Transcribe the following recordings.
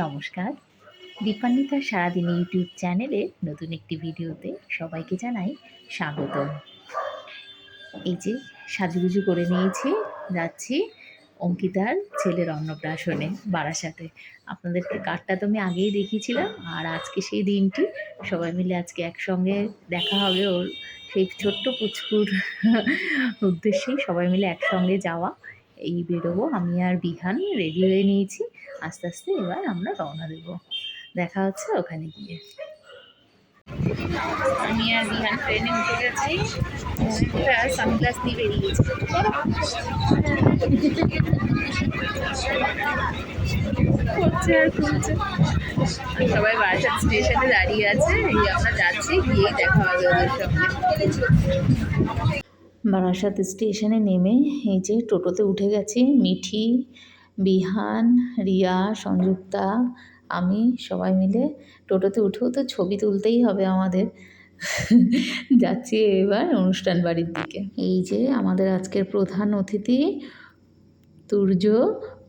নমস্কার। দীপান্বিতার সারাদিন ইউটিউব চ্যানেলে নতুন একটি ভিডিওতে সবাইকে জানাই স্বাগত এই যে সাজুগুজু করে নিয়েছি, যাচ্ছি অঙ্কিতার ছেলের অন্নপ্রাশনে বারাসাতে। আপনাদেরকে কার্ডটা তো আমি আগেই দেখিয়েছিলাম, আর আজকে সেই দিনটি। সবাই মিলে আজকে একসঙ্গে দেখা হবে ওর সেই ছোট্ট পুচকুর উদ্দেশ্যেই সবাই মিলে একসঙ্গে যাওয়া। এই বেরোবো, আমি আর বিহান রেডি হয়ে নিয়েছি। আস্তে আস্তে এবার আমরা রওনা দেব। দেখা হচ্ছে ওখানে গিয়ে। আমি আর বিহান ট্রেনে উঠে গেছি। সানগ্লাস দিয়ে বেরিয়েছি হচ্ছে আর সবাই বারাসাত স্টেশনে দাঁড়িয়ে আছে। এই আমরা যাচ্ছি, গিয়েই দেখা হবে ওদের সঙ্গে। বারাসাত স্টেশনে নেমে এই যে টোটোতে উঠে গেছি, মিঠি বিহান, রিয়া, সংযুক্তা, আমি সবাই মিলে টোটোতে উঠেও তো ছবি তুলতেই হবে আমাদের। যাচ্ছি এবার অনুষ্ঠান বাড়ির দিকে। এই যে আমাদের আজকের প্রধান অতিথি, তুর্য,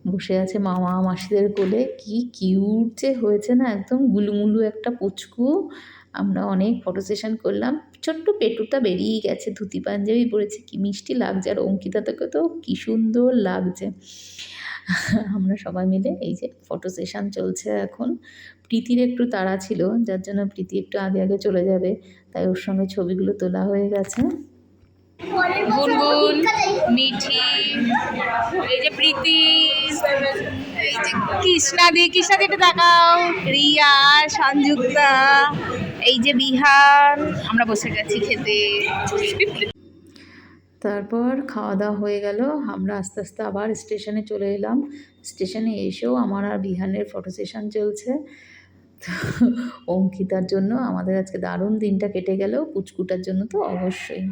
বসে আছে মামা মাসিদের কোলে। কি কিউট যে হয়েছে না একদম গুলুমুলু একটা পুচকু। আমরা অনেক ফটো সেশন করলাম। ছোট্ট পেটুটা বেরিয়ে গেছে, ধুতি পাঞ্জাবি পরেছে। কি মিষ্টি লাগছে আর অঙ্কিতা থেকে তো কি সুন্দর লাগছে। আমরা সবাই মিলে এই যে ফটো সেশন চলছে এখন। প্রীতির একটু তাড়া ছিল যার জন্য প্রীতি একটু আগে আগে চলে যাবে তাই ওর সঙ্গে ছবিগুলো তোলা হয়ে গেছে। গুনগুন মিঠি এই যে প্রীতি এই যে কৃষ্ণা দি কৃষ্ণা তাকাও। রিয়া সংযুক্তা এই যে বিহার আমরা বসে গেছি খেতে। তারপর খাওয়া দাওয়া হয়ে গেল। আমরা আস্তে আস্তে আবার স্টেশনে চলে এলাম। স্টেশনে এসেও আমার আর বিহানের ফটো সেশন চলছে। অঙ্কিতার জন্য আমাদের আজকে দারুণ দিনটা কেটে গেল। কুচকুটার জন্য তো অবশ্যই।